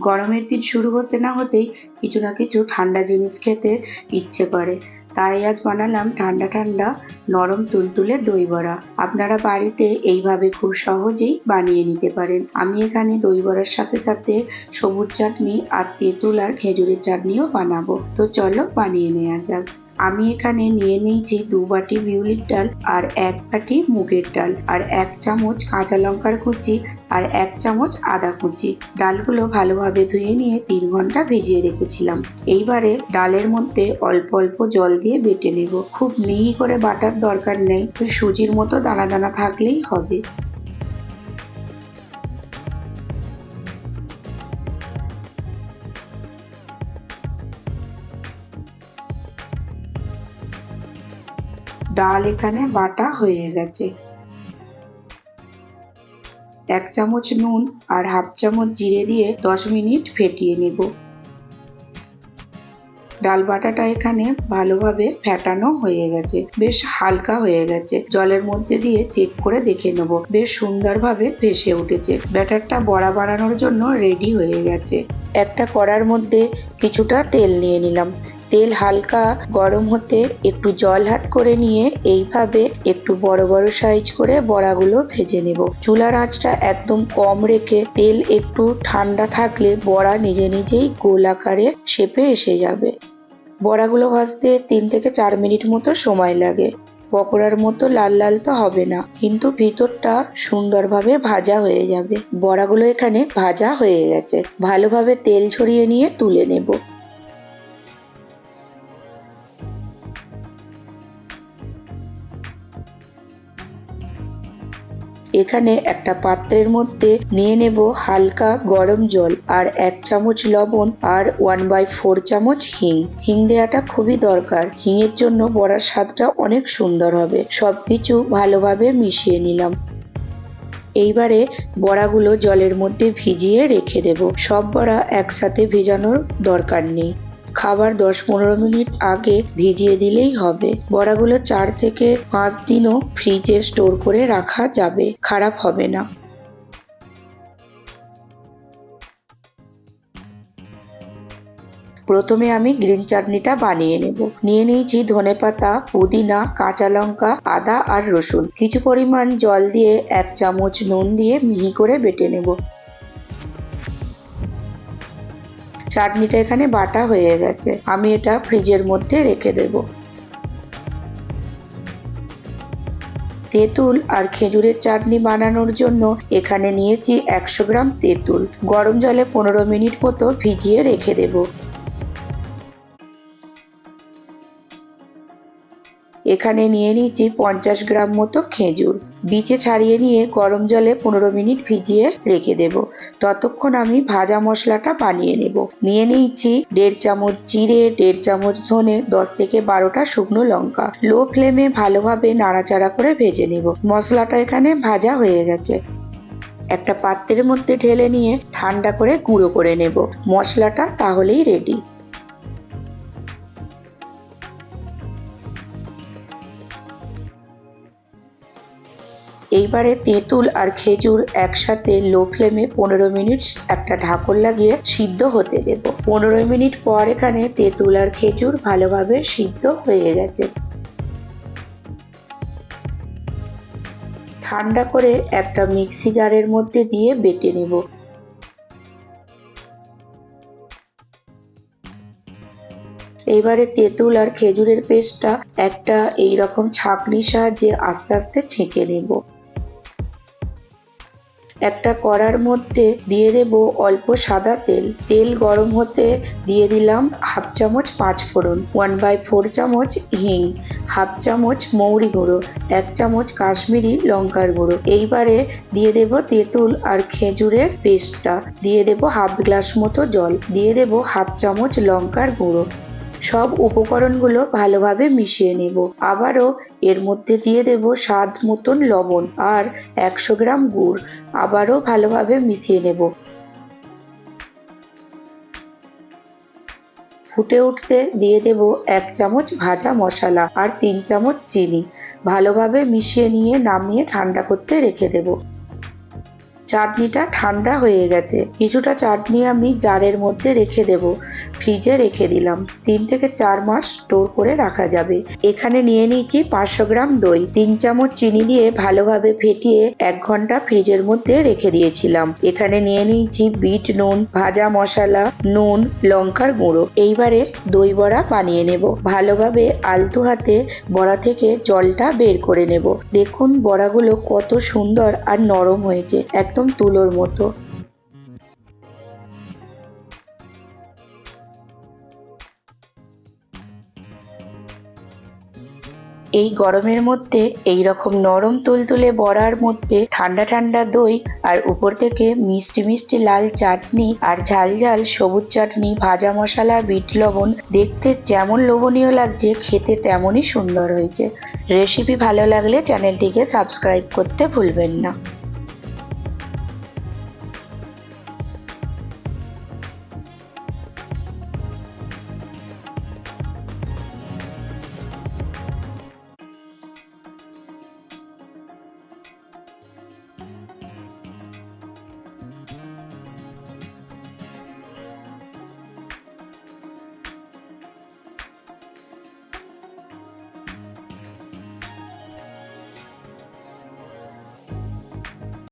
গরমের দিন শুরু হতে না হতেই কিছু না কিছু ঠান্ডা জিনিস খেতে ইচ্ছে করে। তাই আজ বানালাম ঠান্ডা ঠান্ডা নরম তুলতুলে দই বড়া। আপনারা বাড়িতে এইভাবে খুব সহজেই বানিয়ে নিতে পারেন। আমি এখানে দই বড়ার সাথে সাথে সবুজ চাটনি আর তেঁতুল আর খেজুরের চাটনিও বানাবো। তো চলো বানিয়ে নেওয়া যাক। আমি এখানে নিয়ে নিয়েছি দু বাটি বিউলির ডাল আর এক বাটি মুগের ডাল আর এক চামচ কাঁচা লঙ্কার কুচি আর এক চামচ আদা কুচি। ডালগুলো ভালোভাবে ধুয়ে নিয়ে তিন ঘণ্টা ভিজিয়ে রেখেছিলাম। এইবারে ডালের মধ্যে অল্প অল্প জল দিয়ে বেটে নেব। খুব মিহি করে বাটার দরকার নেই। সুজির মতো দানা দানা থাকলেই হবে। ডাল এখানে বাটা হয়ে গেছে। এক চামচ নুন আর হাফ চামচ জিরে দিয়ে দশ মিনিট ফেটিয়ে নেব। ডাল বাটাটা এখানে ভালোভাবে ফ্যাটানো হয়ে গেছে। বেশ হালকা হয়ে গেছে। জলের মধ্যে দিয়ে চেক করে দেখে নেব। বেশ সুন্দরভাবে ভেসে উঠেছে। ব্যাটারটা বড়া বানানোর জন্য রেডি হয়ে গেছে। একটা কড়ার মধ্যে কিছুটা তেল নিয়ে নিলাম। তেল হালকা গরম হতে একটু জল হাত করে নিয়ে এইভাবে একটু বড় বড় সাইজ করে বড়াগুলো ভেজে নেব। চুলার আঁচটা একদম কম রেখে তেল একটু ঠান্ডা থাকলে বড়া নিজে নিজেই গোল আকারে শেপে এসে যাবে। বড়াগুলো ভাজতে তিন থেকে চার মিনিট মতো সময় লাগে। পকোড়ার মতো লাল লাল তো হবে না, কিন্তু ভিতরটা সুন্দরভাবে ভাজা হয়ে যাবে। বড়াগুলো এখানে ভাজা হয়ে গেছে। ভালোভাবে তেল ছড়িয়ে নিয়ে তুলে নেব। এখানে একটা পাত্রের মধ্যে নিয়ে নেব হালকা গরম জল আর এক চামচ লবণ আর ওয়ান বাই ফোর চামচ হিং। হিং দেওয়াটা খুবই দরকার। হিংয়ের জন্য বড়ার স্বাদটা অনেক সুন্দর হবে। সবকিছু ভালোভাবে মিশিয়ে নিলাম। এইবারে বড়াগুলো জলের মধ্যে ভিজিয়ে রেখে দেব। সব বড়া একসাথে ভেজানোর দরকার নেই। খাবার দশ পনেরো মিনিট আগে ভিজিয়ে দিলেই হবে। বড়াগুলো চার থেকে পাঁচ দিনও ফ্রিজে স্টোর করে রাখা যাবে, খারাপ হবে না। প্রথমে আমি গ্রিন চাটনিটা বানিয়ে নেব। নিয়ে নিয়েছি ধনে পাতা পুদিনা, কাঁচা লঙ্কা, আদা আর রসুন। কিছু পরিমাণ জল দিয়ে এক চামচ নুন দিয়ে মিহি করে বেটে নেব। চাটনিটা এখানে বাটা হয়ে গেছে। আমি এটা ফ্রিজের মধ্যে রেখে দেব। তেঁতুল আর খেজুরের চাটনি বানানোর জন্য এখানে নিয়েছি একশো গ্রাম তেঁতুল। গরম জলে পনেরো মিনিট মতো ভিজিয়ে রেখে দেবো। এখানে নিয়ে নিয়েছি পঞ্চাশ গ্রাম মতো খেজুর। বিচে ছাড়িয়ে নিয়ে গরম জলে পনেরো মিনিট ভিজিয়ে রেখে দেব। ততক্ষণ আমি ভাজা মশলাটা বানিয়ে নেব। নিয়ে নিয়েছি দেড় চামচ জিরে, দেড় চামচ ধনে, দশ থেকে বারোটা শুকনো লঙ্কা। লো ফ্লেমে ভালোভাবে নাড়াচাড়া করে ভেজে নেব। মশলাটা এখানে ভাজা হয়ে গেছে। একটা পাত্রের মধ্যে ঢেলে নিয়ে ঠান্ডা করে গুঁড়ো করে নেব। মশলাটা তাহলেই রেডি এইবারে তেঁতুল আর খেজুর একসাথে লো ফ্লেমে পনেরো মিনিট একটা ঢাকন লাগিয়ে সিদ্ধ হতে দেব। পনেরো মিনিট পর এখানে তেঁতুল আর খেজুর ভালোভাবে সিদ্ধ হয়ে গেছে। ঠান্ডা করে একটা মিক্সি জারের মধ্যে দিয়ে বেটে নেব। এবারে তেঁতুল আর খেজুরের পেস্টটা একটা এইরকম ছাঁকনির সাহায্যে আস্তে আস্তে ছেঁকে নেব। একটা কড়ার মধ্যে দিয়ে দেব অল্প সাদা তেল। তেল গরম হতে দিয়ে দিলাম হাফ চামচ পাঁচ ফোড়ন ওয়ান বাই ফোর চামচ হিং, হাফ চামচ মৌরি গুঁড়ো, এক চামচ কাশ্মীরি লঙ্কার গুঁড়ো। এইবারে দিয়ে দেব তেঁতুল আর খেজুরের পেস্টটা দিয়ে দেব হাফ গ্লাস মতো জল। দিয়ে দেব হাফ চামচ লঙ্কার গুঁড়ো। সব উপকরণগুলো ভালোভাবে মিশিয়ে নেব। আবারও এর মধ্যে দিয়ে দেব স্বাদ মতন লবণ আর একশো গ্রাম গুড়। আবারও ভালোভাবে মিশিয়ে নেব। ফুটে উঠতে দিয়ে দেব এক চামচ ভাজা মশলা আর তিন চামচ চিনি। ভালোভাবে মিশিয়ে নিয়ে নামিয়ে ঠান্ডা করতে রেখে দেব। চাটনিটা ঠান্ডা হয়ে গেছে। কিছুটা চাটনি আমি জারের মধ্যে রেখে দেব। ফ্রিজে রেখে দিলাম। তিন থেকে চার মাস স্টোর করে রাখা যাবে। এখানে নিয়ে নিয়েছি পাঁচশো গ্রাম দই। তিন চামচ চিনি দিয়ে ভালোভাবে ফেটিয়ে এক ঘণ্টা ফ্রিজের মধ্যে রেখে দিয়েছিলাম। এখানে নিয়ে নিয়েছি বিট নুন, ভাজা মশলা, নুন, লঙ্কার গুঁড়ো। এইবারে দই বড়া বানিয়ে নেব। ভালোভাবে আলতু হাতে বড়া থেকে জলটা বের করে নেব। দেখুন বড়াগুলো কত সুন্দর আর নরম হয়েছে। একদম তুলোর মতো। এই গরমের মধ্যে এই রকম নরম তুলতুলে বড়ার মধ্যে ঠান্ডা ঠান্ডা দই আর উপর থেকে মিষ্টি মিষ্টি লাল চাটনি আর ঝাল ঝাল সবুজ চাটনি, ভাজা মশলা, বিট লবণ দেখতে যেমন লোভনীয় লাগছে, খেতে তেমনই সুন্দর হয়েছে। রেসিপি ভালো লাগলে চ্যানেলটিকে সাবস্ক্রাইব করতে ভুলবেন না।